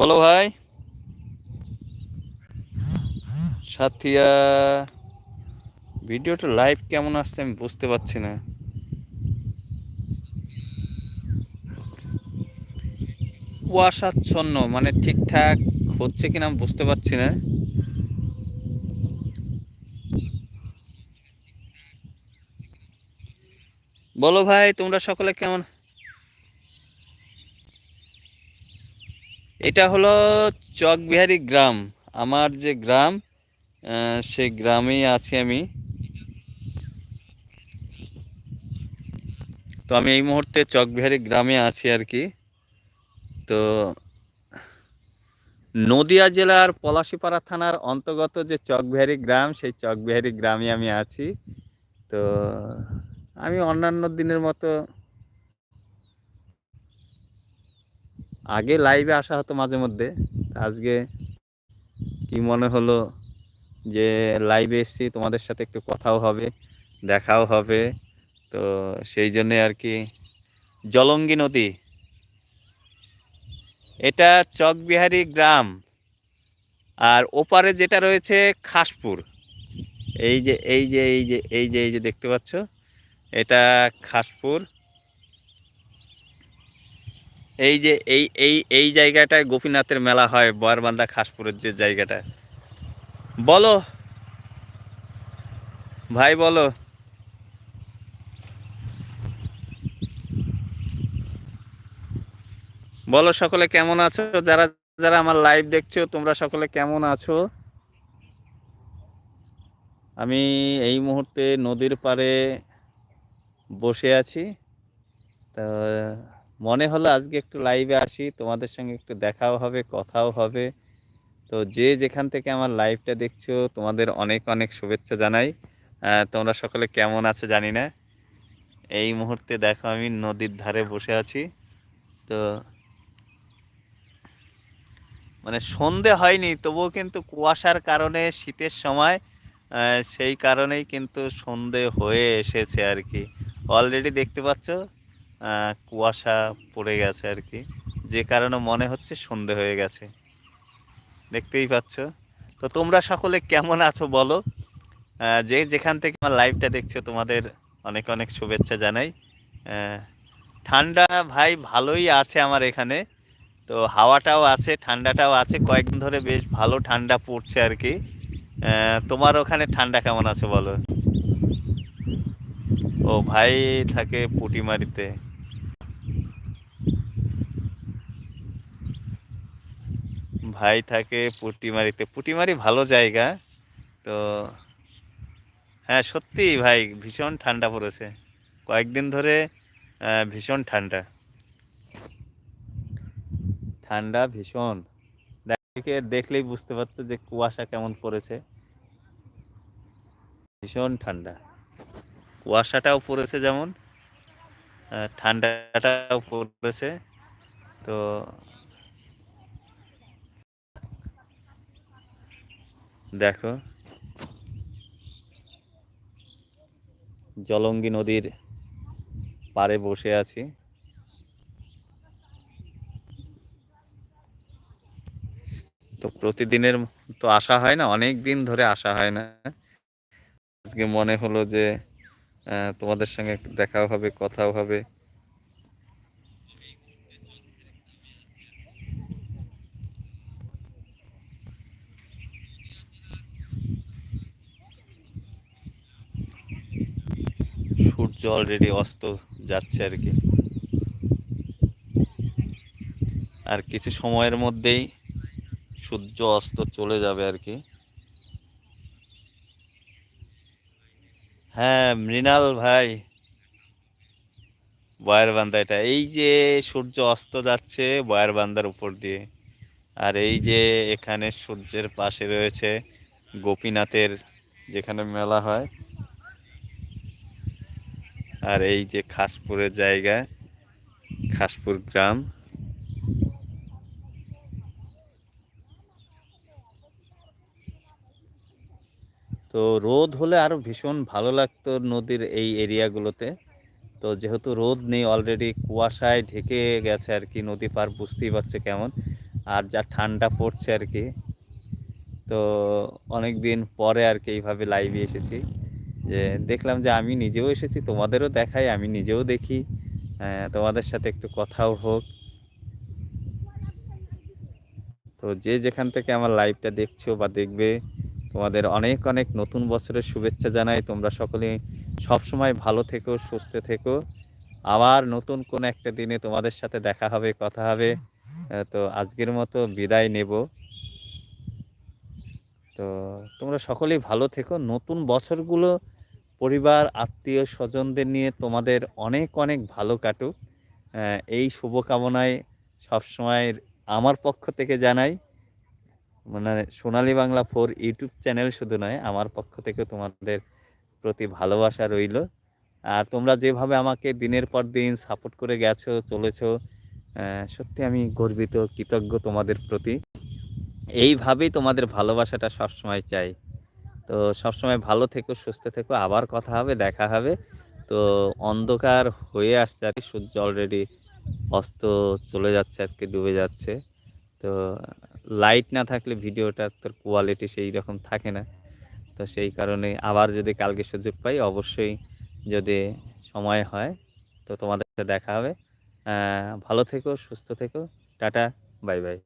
বলো ভাই। সাথিয়া, ভিডিওটা লাইভ কেমন আসছে আমি বুঝতে পারছি না। কুয়াশাচ্ছন্ন মানে ঠিকঠাক হচ্ছে কিনা আমি বুঝতে পারছি না। বলো ভাই, তোমরা সকলে কেমন? এটা হলো চকবিহারি গ্রাম। আমার যে গ্রাম সেই গ্রামেই আছি আমি। তো আমি এই মুহূর্তে চকবিহারি গ্রামে আছি আর কি। তো নদিয়া জেলার পলাশীপাড়া থানার অন্তর্গত যে চকবিহারি গ্রাম, সেই চকবিহারি গ্রামে আমি আছি। তো আমি অন্যান্য দিনের মতো আগে লাইভে আসা হতো মাঝে মধ্যে। আজকে কি মনে হলো যে লাইভে এসছি, তোমাদের সাথে একটু কথাও হবে, দেখাও হবে। তো সেই জন্যে আর কি জলঙ্গি নদী। এটা চকবিহারি গ্রাম। আর ওপারে যেটা রয়েছে খাসপুর। এই যে এই যে এই যে এই যে এই যে দেখতে পাচ্ছ, এটা খাসপুর। এই যে, এই এই এই জায়গাটায় গোপীনাথের মেলা হয় বয়ারবান্ধা খাসপুরের যে জায়গাটা। বলো। ভাই, বলো। বলো সকলে কেমন আছো? যারা যারা আমার লাইভ দেখছ, তোমরা সকলে কেমন আছো? আমি এই মুহূর্তে নদীর পাড়ে বসে আছি। তা মনে হলো আজকে একটু লাইভে আসি, তোমাদের সঙ্গে একটু দেখাও হবে, কথাও হবে। তো যে যেখান থেকে আমার লাইভটা দেখছ, তোমাদের অনেক অনেক শুভেচ্ছা জানাই। তোমরা সকলে কেমন আছো জানি না। এই মুহূর্তে দেখো আমি নদীর ধারে বসে আছি। তো মানে সন্ধে হয়নি, তবুও কিন্তু কুয়াশার কারণে শীতের সময় সেই কারণেই কিন্তু সন্ধে হয়ে এসেছে আর কি। অলরেডি দেখতে পাচ্ছ কুয়াশা পড়ে গেছে আর কি। যে কারণে মনে হচ্ছে সন্ধে হয়ে গেছে। দেখতেই পাচ্ছ। তো তোমরা সকলে কেমন আছো বলো? যে যেখান থেকে আমার লাইভটা দেখছ, তোমাদের অনেক অনেক শুভেচ্ছা জানাই। ঠান্ডা ভাই ভালোই আছে আমার এখানে। তো হাওয়াটাও আছে, ঠান্ডাটাও আছে। কয়েকদিন ধরে বেশ ভালো ঠান্ডা পড়ছে আর কি। তোমার ওখানে ঠান্ডা কেমন আছে বলো? ও ভাই থাকে পুটিমারিতে ভাই থাকে পুটিমারিতে। পুটিমারি ভালো জায়গা, তো হ্যাঁ সত্যি ভাই ভীষণ ঠান্ডা পড়েছে। কয়েকদিন ধরে ভীষণ ঠান্ডা। ঠান্ডা ভীষণ। দেখে দেখলেই বুঝতে পারছ যে কুয়াশা কেমন পড়েছে। ভীষণ ঠান্ডা। কুয়াশাটাও পড়েছে যেমন ঠান্ডাটাও পড়েছে। তো দেখো। জলঙ্গি নদীর পাড়ে বসে আছি। তো প্রতিদিনের তো আসা হয় না, অনেক দিন ধরে আসা হয় না। আজকে মনে হলো যে তোমাদের সঙ্গে দেখাও হবে, কথাও হবে। সূর্য অলরেডি অস্ত যাচ্ছে আর কি। আর কিছু সময়ের মধ্যেই সূর্য অস্ত চলে যাবে আর কি। হ্যাঁ মৃণাল ভাই। বয়ার বান্দা এটা। এই যে সূর্য অস্ত যাচ্ছে বয়ার বান্দার উপর দিয়ে। আর এই যে এখানে সূর্যের পাশে রয়েছে গোপীনাথের যেখানে মেলা হয়। আর এই যে খাসপুরের জায়গা, খাসপুর গ্রাম। তো রোদ হলে আরও ভীষণ ভালো লাগতো নদীর এই এরিয়াগুলোতে। তো যেহেতু রোদ নেই অলরেডি কুয়াশায় ঢেকে গেছে আর কি, নদী পার বুঝতেই পারছে কেমন। আর যা ঠান্ডা পড়ছে আর কি। তো অনেক দিন পরে আর কি এইভাবে লাইভে এসেছি। যে দেখলাম যে আমি নিজেও এসেছি, তোমাদেরও দেখাই, আমি নিজেও দেখি। তোমাদের সাথে একটু কথাও হোক। তো যে যেখান থেকে আমার লাইভটা দেখছ বা দেখবে, তোমাদের অনেক অনেক নতুন বছরের শুভেচ্ছা জানাই। তোমরা সকলে সবসময় ভালো থেকো, সুস্থ থেকো। আবার নতুন কোন একটা দিনে তোমাদের সাথে দেখা হবে, কথা হবে। তো আজকের মতো বিদায় নেব। তো তোমরা সকলেই ভালো থেকো। নতুন বছরগুলো পরিবার, আত্মীয় স্বজনদের নিয়ে তোমাদের অনেক অনেক ভালো কাটুক। এই শুভকামনায় সবসময় আমার পক্ষ থেকে জানাই মানে Sonali Bangla four YouTube channel শুধু নয়, আমার পক্ষ থেকে তোমাদের প্রতি ভালোবাসা রইল। আর তোমরা যেভাবে আমাকে দিনের পর দিন সাপোর্ট করে গেছো, চলেছো সত্যি আমি গর্বিত, কৃতজ্ঞ তোমাদের প্রতি। এইভাবেই তোমাদের ভালোবাসাটা সবসময় চাই। তো সবসময় ভালো থেকো, সুস্থ থেকো, আবার কথা হবে, দেখা হবে। তো অন্ধকার হয়ে আসছে আর কি, সূর্য অলরেডি অস্ত চলে যাচ্ছে আজকে ডুবে যাচ্ছে। তো লাইট না থাকলে ভিডিওটার তোর কোয়ালিটি সেই রকম থাকে না। তো সেই কারণে আবার যদি কালকে সুযোগ পাই, অবশ্যই যদি সময় হয়, তো তোমাদের সাথে দেখা হবে। ভালো থেকো, সুস্থ থেকো, টাটা বাই বাই